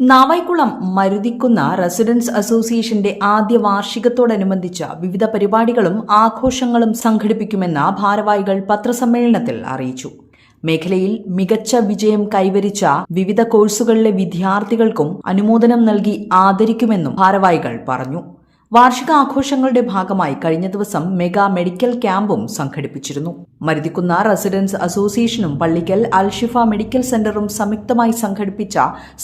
Navaikulam മരുതിക്കുന്ന residence അസോസിയേഷന്റെ ആദ്യ വാർഷികത്തോടനുബന്ധിച്ച് വിവിധ പരിപാടികളും ആഘോഷങ്ങളും സംഘടിപ്പിക്കുമെന്ന് ഭാരവാഹികൾ പത്രസമ്മേളനത്തിൽ അറിയിച്ചു. മേഖലയിൽ മികച്ച വിജയം കൈവരിച്ച വിവിധ കോഴ്സുകളിലെ വിദ്യാർത്ഥികൾക്കും അനുമോദനം നൽകി ആദരിക്കുമെന്നും ഭാരവാഹികൾ പറഞ്ഞു. വാർഷിക ആഘോഷങ്ങളുടെ ഭാഗമായി കഴിഞ്ഞ ദിവസം മെഗാ മെഡിക്കൽ ക്യാമ്പും സംഘടിപ്പിച്ചിരുന്നു. മരുതിക്കുന്ന റെസിഡൻസ് അസോസിയേഷനും പള്ളിക്കൽ അൽഷിഫ മെഡിക്കൽ സെന്ററും സംയുക്തമായി സംഘടിപ്പിച്ച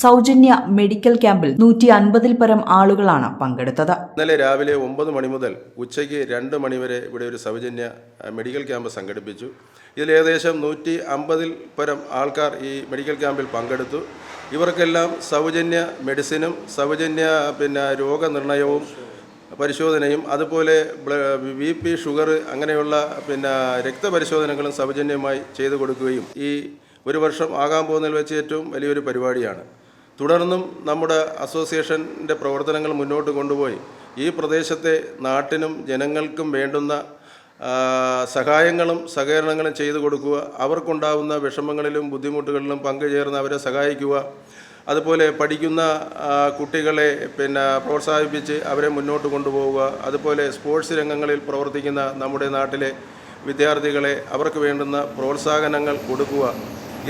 സൗജന്യ മെഡിക്കൽ ക്യാമ്പിൽ നൂറ്റി അൻപതിൽ പരം ആളുകളാണ് പങ്കെടുത്തത്. ഇന്നലെ രാവിലെ ഒമ്പത് മണി മുതൽ ഉച്ചയ്ക്ക് രണ്ട് മണിവരെ ഇവിടെ ഒരു സൗജന്യ മെഡിക്കൽ ക്യാമ്പ് സംഘടിപ്പിച്ചു. ഇതിൽ ഏകദേശം നൂറ്റി അമ്പതിൽ പരം ആൾക്കാർ ഈ മെഡിക്കൽ ക്യാമ്പിൽ പങ്കെടുത്തു. ഇവർക്കെല്ലാം സൗജന്യ മെഡിസിനും സൗജന്യ പിന്നെ രോഗനിർണയവും പരിശോധനയും അതുപോലെ ബി പി ഷുഗർ അങ്ങനെയുള്ള പിന്നെ രക്തപരിശോധനകളും സൗജന്യമായി ചെയ്തു കൊടുക്കുകയും ഈ ഒരു വർഷം ആകാൻ പോകുന്നതിൽ വെച്ച് ഏറ്റവും വലിയൊരു പരിപാടിയാണ്. തുടർന്നും നമ്മുടെ അസോസിയേഷന്റെ പ്രവർത്തനങ്ങൾ മുന്നോട്ട് കൊണ്ടുപോയി. ഈ പ്രദേശത്തെ നാട്ടിനും ജനങ്ങൾക്കും വേണ്ടുന്ന സഹായങ്ങളും സഹകരണങ്ങളും ചെയ്തു കൊടുക്കുക. അവർക്കുണ്ടാവുന്ന വിഷമങ്ങളിലും ബുദ്ധിമുട്ടുകളിലും പങ്കുചേർന്ന് അവരെ സഹായിക്കുക. അതുപോലെ പഠിക്കുന്ന കുട്ടികളെ പിന്നെ പ്രോത്സാഹിപ്പിച്ച് അവരെ മുന്നോട്ട് കൊണ്ടുപോവുക. അതുപോലെ സ്പോർട്സ് രംഗങ്ങളിൽ പ്രവർത്തിക്കുന്ന നമ്മുടെ നാട്ടിലെ വിദ്യാർത്ഥികളെ അവർക്ക് വേണ്ടുന്ന പ്രോത്സാഹനങ്ങൾ കൊടുക്കുക.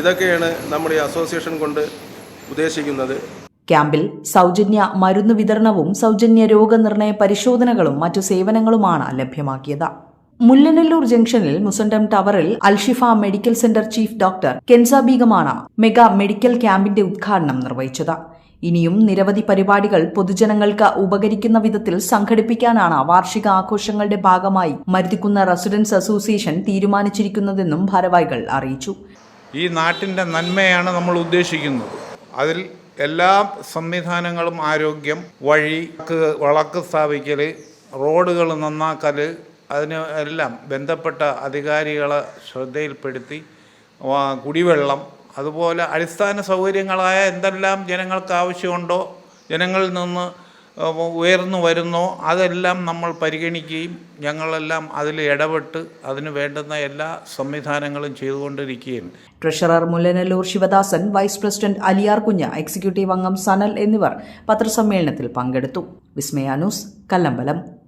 ഇതൊക്കെയാണ് നമ്മുടെ ഈ അസോസിയേഷൻ കൊണ്ട് ഉദ്ദേശിക്കുന്നത്. ക്യാമ്പിൽ സൗജന്യ മരുന്ന് വിതരണവും സൗജന്യ രോഗനിർണയ പരിശോധനകളും മറ്റു സേവനങ്ങളുമാണ് ലഭ്യമാക്കിയത്. മുല്ലനെല്ലൂർ ജംഗ്ഷനിൽ മുസണ്ടം ടവറിൽ Al Shifa medical centre chief doctor Kensa ബീഗമാണ് mega medical ക്യാമ്പിന്റെ ഉദ്ഘാടനം നിർവഹിച്ചത്. ഇനിയും നിരവധി പരിപാടികൾ പൊതുജനങ്ങൾക്ക് ഉപകരിക്കുന്ന വിധത്തിൽ സംഘടിപ്പിക്കാനാണ് വാർഷിക ആഘോഷങ്ങളുടെ ഭാഗമായി മരുതിക്കുന്ന റെസിഡൻസ് അസോസിയേഷൻ തീരുമാനിച്ചിരിക്കുന്നതെന്നും ഭാരവാഹികൾ അറിയിച്ചു. ഈ നാട്ടിന്റെ നന്മയാണ് നമ്മൾ ഉദ്ദേശിക്കുന്നത്. അതിൽ എല്ലാ സംവിധാനങ്ങളും ആരോഗ്യം വഴി വിളക്ക് സ്ഥാപിക്കൽ റോഡുകൾ നന്നാക്കൽ അതിന് എല്ലാം ബന്ധപ്പെട്ട അധികാരികളെ ശ്രദ്ധയിൽപ്പെടുത്തി കുടിവെള്ളം അതുപോലെ അടിസ്ഥാന സൗകര്യങ്ങളായ എന്തെല്ലാം ജനങ്ങൾക്ക് ആവശ്യമുണ്ടോ ജനങ്ങളിൽ നിന്ന് ഉയർന്നു വരുന്നോ അതെല്ലാം നമ്മൾ പരിഗണിക്കുകയും ഞങ്ങളെല്ലാം അതിൽ ഇടപെട്ട് അതിന് വേണ്ടുന്ന എല്ലാ സംവിധാനങ്ങളും ചെയ്തുകൊണ്ടിരിക്കുകയും treasurer Mullanallur Sivadasan vice president Aliyar Kunja executive അംഗം സനൽ എന്നിവർ പത്രസമ്മേളനത്തിൽ പങ്കെടുത്തു. വിസ്മയാനൂസ് കല്ലമ്പലം.